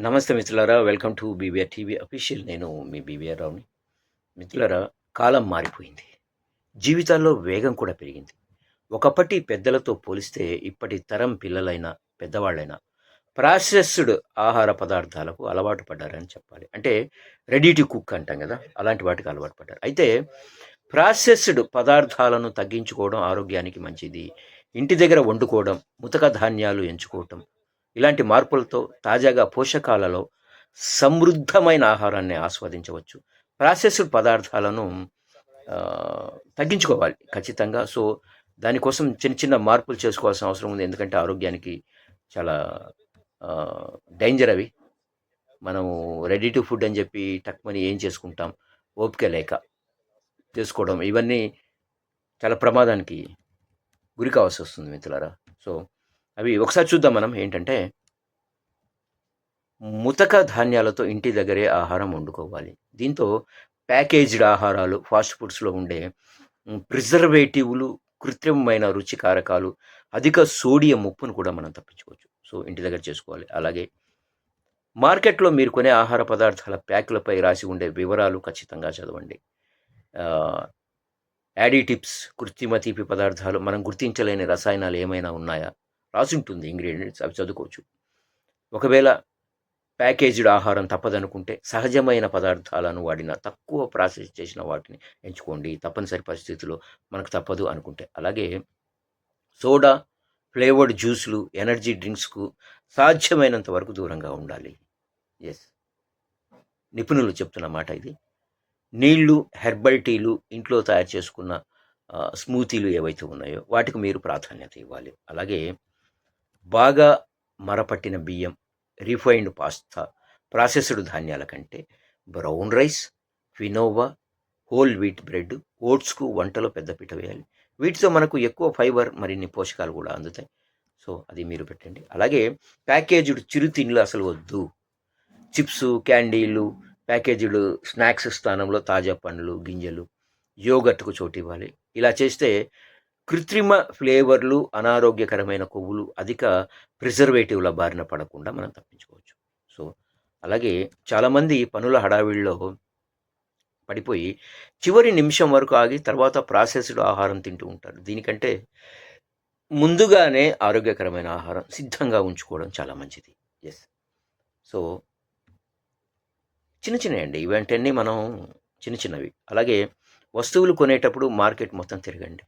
నమస్తే మిత్రులారా welcome to BBR TV official. నేను మీ బీబీఆర్ రావుని. మిత్రులారా కాలం మారిపోయింది. జీవితాల్లో వేగం కూడా పెరిగింది. ఒకప్పటి పెద్దలతో పోలిస్తే ఇప్పటి తరం పిల్లలైనా పెద్దవాళ్ళైనా ప్రాసెస్డ్ ఆహార పదార్థాలకు అలవాటు పడ్డారని చెప్పాలి. అంటే రెడీ టు కుక్ అంటాం కదా అలాంటి వాటికి అలవాటు పడ్డారు. అయితే ప్రాసెస్డ్ పదార్థాలను తగ్గించుకోవడం ఆరోగ్యానికి మంచిది. ఇంటి దగ్గర వండుకోవడం ముతక ధాన్యాలు ఎంచుకోవటం ఇలాంటి మార్పులతో తాజాగా పోషకాలలో సమృద్ధమైన ఆహారాన్ని ఆస్వాదించవచ్చు. ప్రాసెస్డ్ పదార్థాలను తగ్గించుకోవాలి ఖచ్చితంగా. సో దానికోసం చిన్న చిన్న మార్పులు చేసుకోవాల్సిన అవసరం ఉంది. ఎందుకంటే ఆరోగ్యానికి చాలా డేంజర్ అవి. మనము రెడీ టు ఫుడ్ అని చెప్పి టక్మని ఏం చేసుకుంటాం? ఓపిక లేక చేసుకోవడం. ఇవన్నీ చాలా ప్రమాదానికి గురి కావాల్సి వస్తుంది మిత్రులారా. సో అవి ఒకసారి చూద్దాం మనం. ఏంటంటే ముతక ధాన్యాలతో ఇంటి దగ్గరే ఆహారం వండుకోవాలి. దీంతో ప్యాకేజ్డ్ ఆహారాలు ఫాస్ట్ ఫుడ్స్లో ఉండే ప్రిజర్వేటివ్లు కృత్రిమమైన రుచి కారకాలు అధిక సోడియం ఉప్పును కూడా మనం తప్పించుకోవచ్చు. సో ఇంటి దగ్గర చేసుకోవాలి. అలాగే మార్కెట్లో మీరు కొనే ఆహార పదార్థాల ప్యాకులపై రాసి ఉండే వివరాలు ఖచ్చితంగా చదవండి. యాడిటిప్స్ కృత్రిమ తీపి పదార్థాలు మనం గుర్తించలేని రసాయనాలు ఏమైనా ఉన్నాయా? రాసి ఉంటుంది ఇంగ్రీడియంట్స్ అవి చదువుకోవచ్చు. ఒకవేళ ప్యాకేజ్డ్ ఆహారం తప్పదనుకుంటే సహజమైన పదార్థాలను వాడిన తక్కువ ప్రాసెస్ చేసిన వాటిని ఎంచుకోండి. తప్పనిసరి పరిస్థితుల్లో మనకు తప్పదు అనుకుంటే. అలాగే సోడా ఫ్లేవర్డ్ జ్యూస్లు ఎనర్జీ డ్రింక్స్కు సాధ్యమైనంత వరకు దూరంగా ఉండాలి. ఎస్ నిపుణులు చెప్తున్న మాట ఇది. నీళ్ళు హెర్బల్ టీలు ఇంట్లో తయారు చేసుకున్న స్మూతీలు ఏవైతే ఉన్నాయో వాటికి మీరు ప్రాధాన్యత ఇవ్వాలి. అలాగే బాగా మరపట్టిన బియ్యం రిఫైన్డ్ పాస్తా ప్రాసెస్డ్ ధాన్యాల కంటే brown rice quinoa whole wheat bread ఓట్స్కు వంటలో పెద్ద పెద్దపీట వేయాలి. వీటితో మనకు ఎక్కువ ఫైబర్ మరిన్ని పోషకాలు కూడా అందుతాయి. సో అది మీరు పెట్టండి. అలాగే ప్యాకేజ్డ్ చిరుతిండ్లు అసలు వద్దు. చిప్స్ క్యాండీలు ప్యాకేజీలు స్నాక్స్ స్థానంలో తాజా పండ్లు గింజలు యోగట్కు చోటు ఇవ్వాలి. ఇలా చేస్తే కృత్రిమ ఫ్లేవర్లు అనారోగ్యకరమైన కొవ్వులు అధిక ప్రిజర్వేటివ్ల బారిన పడకుండా మనం తప్పించుకోవచ్చు. సో అలాగే చాలామంది పనుల హడావిడిలో పడిపోయి చివరి నిమిషం వరకు ఆగి తర్వాత ప్రాసెస్డ్ ఆహారం తింటూ ఉంటారు. దీనికంటే ముందుగానే ఆరోగ్యకరమైన ఆహారం సిద్ధంగా ఉంచుకోవడం చాలా మంచిది. ఎస్. సో చిన్న చిన్నవి అండి. ఇవంటన్నీ మనం చిన్న చిన్నవి. అలాగే వస్తువులు కొనేటప్పుడు మార్కెట్ మొత్తం తిరగండి.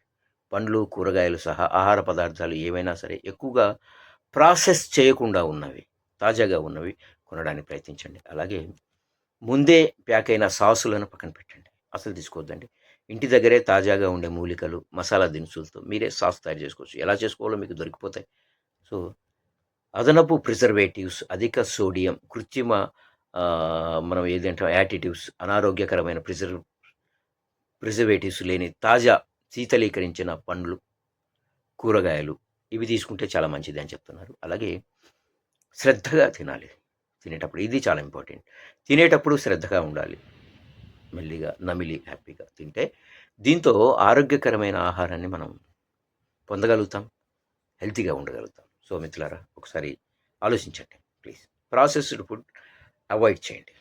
పండ్లు కూరగాయలు సహా ఆహార పదార్థాలు ఏవైనా సరే ఎక్కువగా ప్రాసెస్ చేయకుండా ఉన్నవి తాజాగా ఉన్నవి కొనడానికి ప్రయత్నించండి. అలాగే ముందే ప్యాక్ అయిన సాసులను పక్కన పెట్టండి. అసలు తీసుకోవద్దండి. ఇంటి దగ్గరే తాజాగా ఉండే మూలికలు మసాలా దినుసులతో మీరే సాస్ తయారు చేసుకోవచ్చు. ఎలా చేసుకోవాలో మీకు దొరికిపోతాయి. సో అదనపు ప్రిజర్వేటివ్స్ అధిక సోడియం కృత్రిమ మనం ఏదంటే యాటిటివ్స్ అనారోగ్యకరమైన ప్రిజర్వ్ ప్రిజర్వేటివ్స్ లేని తాజా శీతలీకరించిన పండ్లు కూరగాయలు ఇవి తీసుకుంటే చాలా మంచిది అని చెప్తున్నారు. అలాగే శ్రద్ధగా తినాలి. తినేటప్పుడు ఇది చాలా ఇంపార్టెంట్. తినేటప్పుడు శ్రద్ధగా ఉండాలి. మెల్లిగా నమిలి హ్యాపీగా తింటే దీంతో ఆరోగ్యకరమైన ఆహారాన్ని మనం పొందగలుగుతాం హెల్తీగా ఉండగలుగుతాం. సో మిత్రులారా ఒకసారి ఆలోచించండి ప్లీజ్. ప్రాసెస్డ్ ఫుడ్ అవాయిడ్ చేయండి.